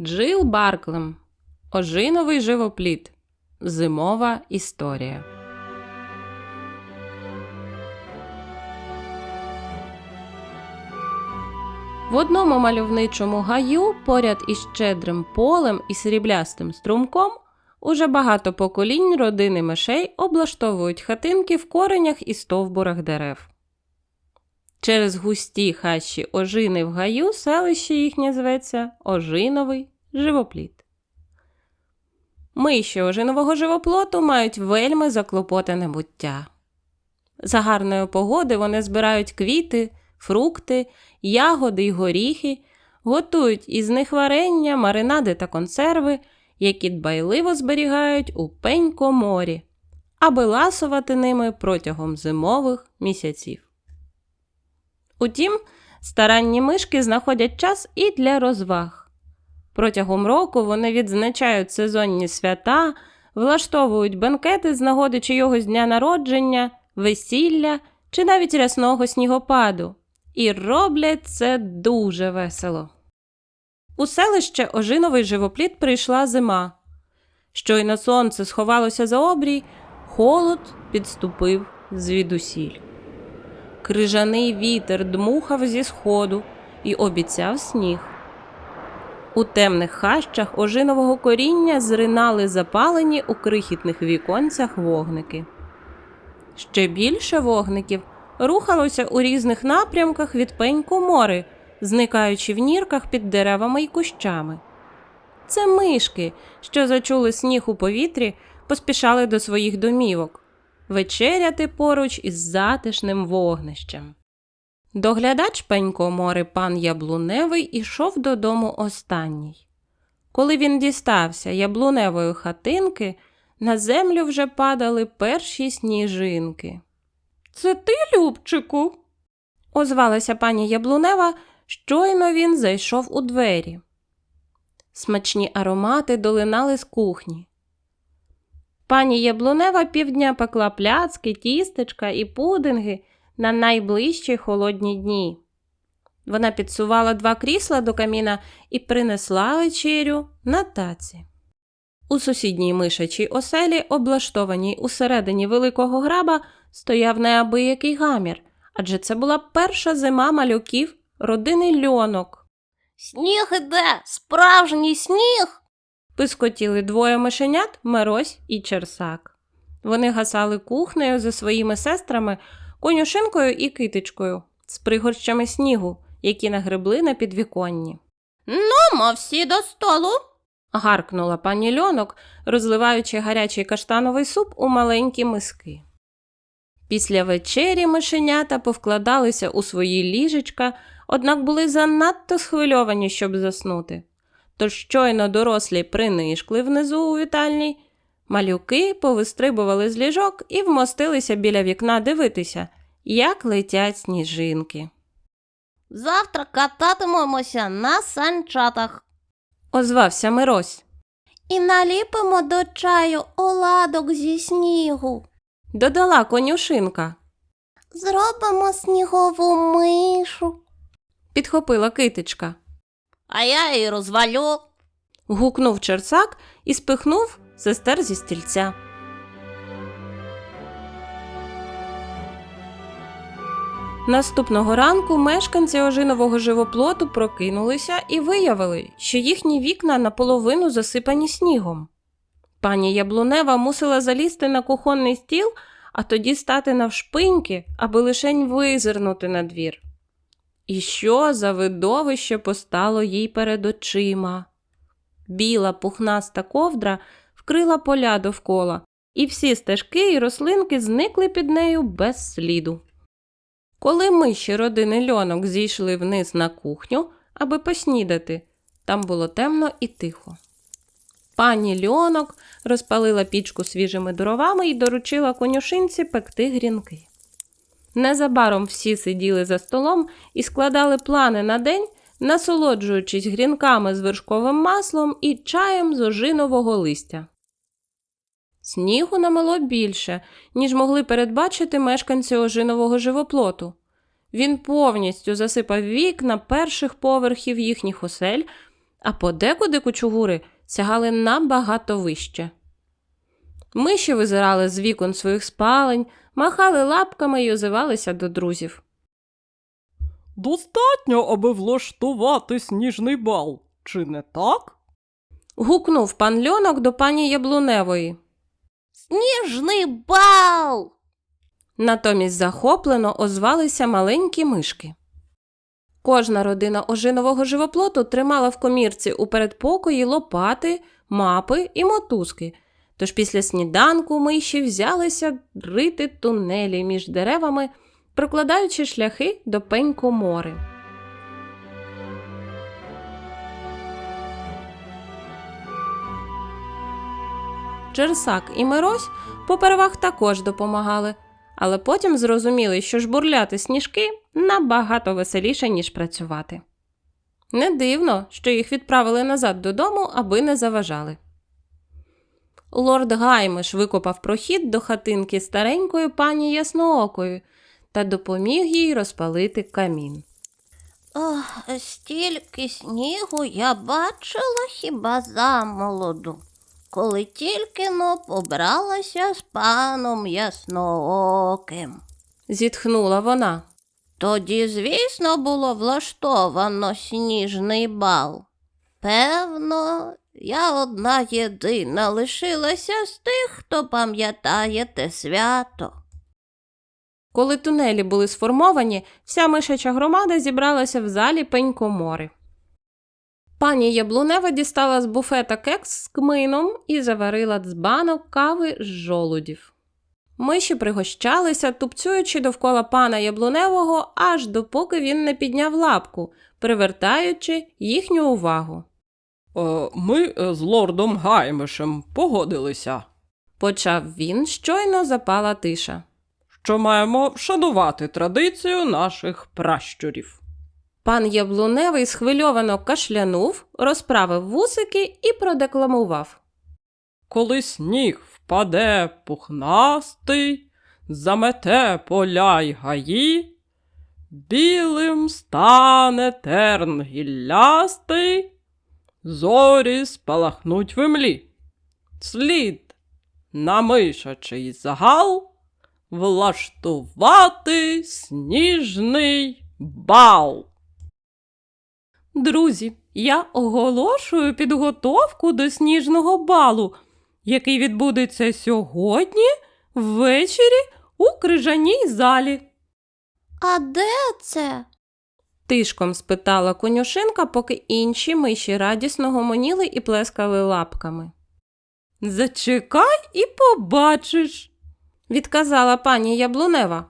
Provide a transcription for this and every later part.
Джил Барклем. Ожиновий живопліт. Зимова історія. В одному мальовничому гаю, поряд із щедрим полем і сріблястим струмком, уже багато поколінь родини мишей облаштовують хатинки в коренях і стовбурах дерев. Через густі хащі ожини в гаю селище їхнє зветься Ожиновий живопліт. Миші ожинового живоплоту мають вельми заклопотане буття. За гарної погоди вони збирають квіти, фрукти, ягоди й горіхи, готують із них варення, маринади та консерви, які дбайливо зберігають у пенько морі, аби ласувати ними протягом зимових місяців. Утім, старанні мишки знаходять час і для розваг. Протягом року вони відзначають сезонні свята, влаштовують бенкети з нагоди чийогось дня народження, весілля чи навіть рясного снігопаду. І роблять це дуже весело. У селище Ожиновий живопліт прийшла зима. Щойно сонце сховалося за обрій, холод підступив звідусіль. Крижаний вітер дмухав зі сходу і обіцяв сніг. У темних хащах ожинового коріння зринали запалені у крихітних віконцях вогники. Ще більше вогників рухалося у різних напрямках від пеньку мори, зникаючи в нірках під деревами й кущами. Це мишки, що зачули сніг у повітрі, поспішали до своїх домівок вечеряти поруч із затишним вогнищем. Доглядач пенько мори пан Яблуневий ішов додому останній. Коли він дістався яблуневої хатинки, на землю вже падали перші сніжинки. Це ти, Любчику? озвалася пані Яблунева, щойно він зайшов у двері. Смачні аромати долинали з кухні. Пані Яблунева півдня пекла пляцки, тістечка і пудинги на найближчі холодні дні. Вона підсувала два крісла до каміна і принесла вечерю на таці. У сусідній мишачій оселі, облаштованій усередині великого граба, стояв неабиякий гамір, адже це була перша зима малюків родини льонок. Сніг іде, справжній сніг. Пискотіли двоє мишенят Мирось і Черсак. Вони гасали кухнею за своїми сестрами, конюшинкою і китичкою з пригорщами снігу, які нагребли на підвіконні. Нумо всі до столу. Гаркнула пані льонок, розливаючи гарячий каштановий суп у маленькі миски. Після вечері мишенята повкладалися у свої ліжечка, однак були занадто схвильовані, щоб заснути. Тож щойно дорослі принишкли внизу у вітальні, малюки повистрибували з ліжок і вмостилися біля вікна дивитися, як летять сніжинки. Завтра кататимемося на санчатах. Озвався Мирось. І наліпимо до чаю оладок зі снігу. Додала конюшинка. Зробимо снігову мишу. Підхопила китичка. А я її розвалю. Гукнув черсак і спихнув сестер зі стільця. Наступного ранку мешканці ожинового живоплоту прокинулися і виявили, що їхні вікна наполовину засипані снігом. Пані Яблунева мусила залізти на кухонний стіл, а тоді стати навшпиньки, аби лишень визирнути на двір. І що за видовище постало їй перед очима? Біла пухнаста ковдра вкрила поля довкола, і всі стежки і рослинки зникли під нею без сліду. Коли миші родини льонок зійшли вниз на кухню, аби поснідати, там було темно і тихо. Пані льонок розпалила пічку свіжими дровами і доручила конюшинці пекти грінки. Незабаром всі сиділи за столом і складали плани на день, насолоджуючись грінками з вершковим маслом і чаєм з ожинового листя. Снігу намело більше, ніж могли передбачити мешканці ожинового живоплоту. Він повністю засипав вікна перших поверхів їхніх осель, а подекуди кучугури сягали набагато вище. Миші визирали з вікон своїх спалень, махали лапками і озивалися до друзів. Достатньо, аби влаштувати сніжний бал, чи не так? Гукнув пан льонок до пані Яблуневої. Сніжний бал. Натомість захоплено озвалися маленькі мишки. Кожна родина ожинового живоплоту тримала в комірці у передпокої лопати, мапи і мотузки. Тож після сніданку миші взялися рити тунелі між деревами, прокладаючи шляхи до пенькомори. Джерсак і Мирось попервах також допомагали, але потім зрозуміли, що жбурляти сніжки набагато веселіше, ніж працювати. Не дивно, що їх відправили назад додому, аби не заважали. Лорд Гаймиш викопав прохід до хатинки старенької пані Ясноокої та допоміг їй розпалити камін. Ох, стільки снігу я бачила хіба замолоду, коли тільки но побралася з паном Яснооким. Зітхнула вона. Тоді, звісно, було влаштовано сніжний бал. Певно, я одна єдина лишилася з тих, хто пам'ятає те свято. Коли тунелі були сформовані, вся мишача громада зібралася в залі пенькомори. Пані Яблунева дістала з буфета кекс з кмином і заварила дзбанок кави з жолудів. Миші пригощалися, тупцюючи довкола пана Яблуневого, аж допоки він не підняв лапку, привертаючи їхню увагу. Е, ми е, з лордом Гаймишем погодилися, Почав він, щойно запала тиша. що маємо вшанувати традицію наших пращурів. Пан Яблуневий схвильовано кашлянув, розправив вусики і продекламував. Коли сніг впаде пухнастий, замете поля й гаї, білим стане терн гіллястий, зорі спалахнуть в імлі. Слід на мишачий загал влаштувати сніжний бал. Друзі, я оголошую підготовку до сніжного балу, який відбудеться сьогодні ввечері у крижаній залі. А де це? Тишком спитала конюшинка, поки інші миші радісно гомоніли і плескали лапками. Зачекай і побачиш, відказала пані Яблунева.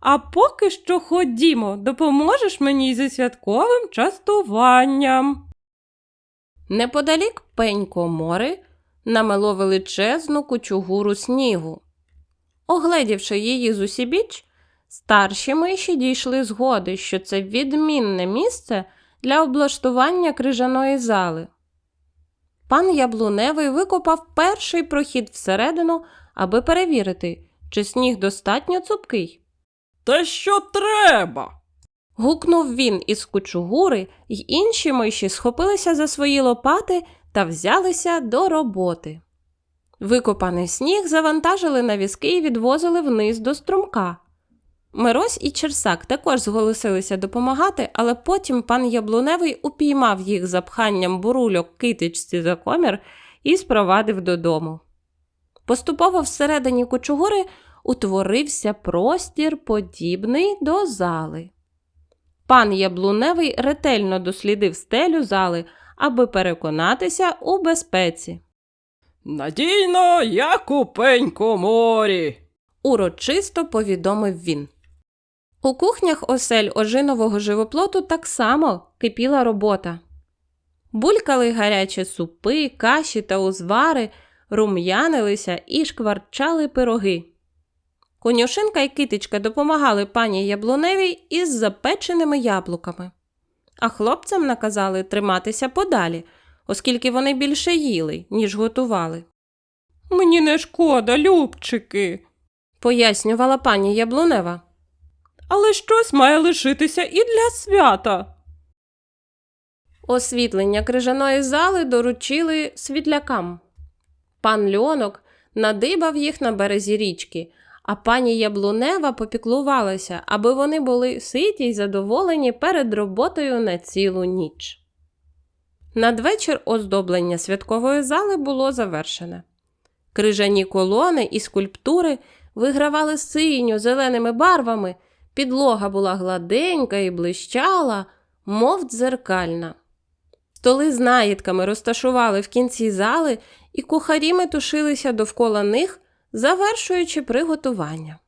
А поки що ходімо, допоможеш мені зі святковим частуванням. Неподалік пенько мори намело величезну кучугуру снігу. Огледівши її з усібіч, старші миші дійшли згоди, що це відмінне місце для облаштування крижаної зали. Пан Яблуневий викопав перший прохід всередину, аби перевірити, чи сніг достатньо цупкий. Те, що треба. Гукнув він із кучугури, й інші миші схопилися за свої лопати та взялися до роботи. Викопаний сніг завантажили на візки і відвозили вниз до струмка. Мирось і Черсак також зголосилися допомагати, але потім пан Яблуневий упіймав їх запханням бурульок китичці за комір і спровадив додому. Поступово всередині кучугури утворився простір, подібний до зали. Пан Яблуневий ретельно дослідив стелю зали, аби переконатися у безпеці. Надійно, як у пеньку морі. урочисто повідомив він. У кухнях осель ожинового живоплоту так само кипіла робота. Булькали гарячі супи, каші та узвари, рум'янилися і шкварчали пироги. Конюшинка і китичка допомагали пані Яблуневій із запеченими яблуками, а хлопцям наказали триматися подалі, оскільки вони більше їли, ніж готували. Мені не шкода, любчики, пояснювала пані Яблунева. Але щось має лишитися і для свята. Освітлення крижаної зали доручили світлякам. Пан Льонок надибав їх на березі річки, а пані Яблунева попіклувалася, аби вони були ситі й задоволені перед роботою на цілу ніч. Надвечір оздоблення святкової зали було завершене. Крижані колони і скульптури вигравали синьо зеленими барвами, підлога була гладенька і блищала, мов дзеркальна. Столи з наїдками розташували в кінці зали, і кухарі метушилися довкола них, завершуючи приготування.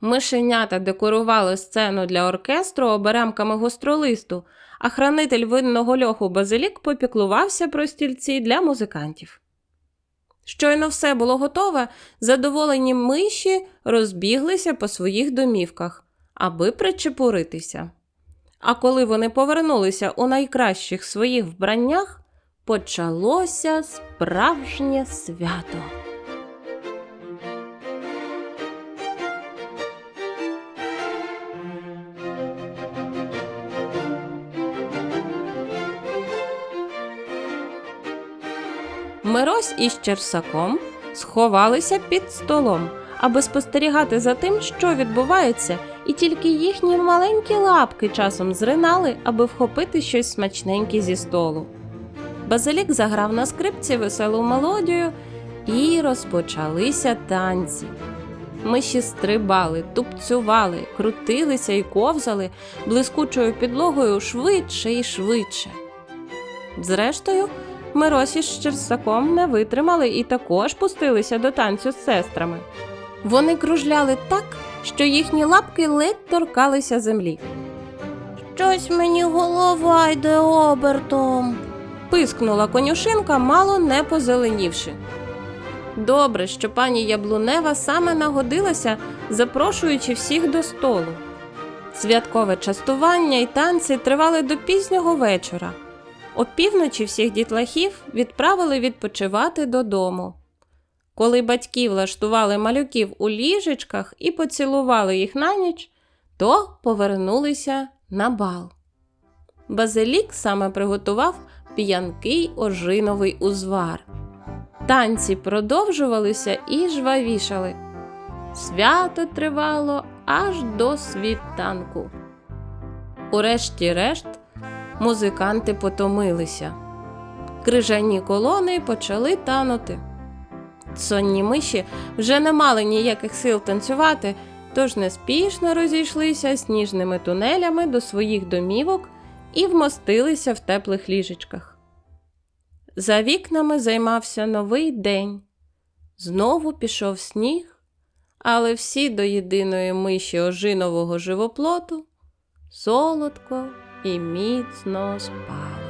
Мишенята декорували сцену для оркестру оберемками гостролисту, а хранитель винного льоху Базилік попіклувався про стільці для музикантів. Щойно все було готове, задоволені миші розбіглися по своїх домівках, аби причепуритися. А коли вони повернулися у найкращих своїх вбраннях, почалося справжнє свято. Із Черсаком сховалися під столом, аби спостерігати за тим, що відбувається, і тільки їхні маленькі лапки часом зринали, аби вхопити щось смачненьке зі столу. Базилік заграв на скрипці веселу мелодію, і розпочалися танці. Миші стрибали, тупцювали, крутилися і ковзали блискучою підлогою швидше і швидше. Зрештою, Миросі з Черсаком не витримали і також пустилися до танцю з сестрами. Вони кружляли так, що їхні лапки ледь торкалися землі. Щось мені голова йде обертом. Пискнула конюшинка, мало не позеленівши. Добре, що пані Яблунева саме нагодилася, запрошуючи всіх до столу. Святкове частування і танці тривали до пізнього вечора. Опівночі всіх дітлахів відправили відпочивати додому. Коли батьки влаштували малюків у ліжечках і поцілували їх на ніч, то повернулися на бал. Базилік саме приготував п'янкий ожиновий узвар. Танці продовжувалися і жвавішали. Свято тривало аж до світанку. Урешті-решт музиканти потомилися. Крижані колони почали танути. Сонні миші вже не мали ніяких сил танцювати, тож неспішно розійшлися сніжними тунелями до своїх домівок і вмостилися в теплих ліжечках. За вікнами займався новий день. Знову пішов сніг, але всі до єдиної миші ожинового живоплоту солодко e imites-nos, Pai.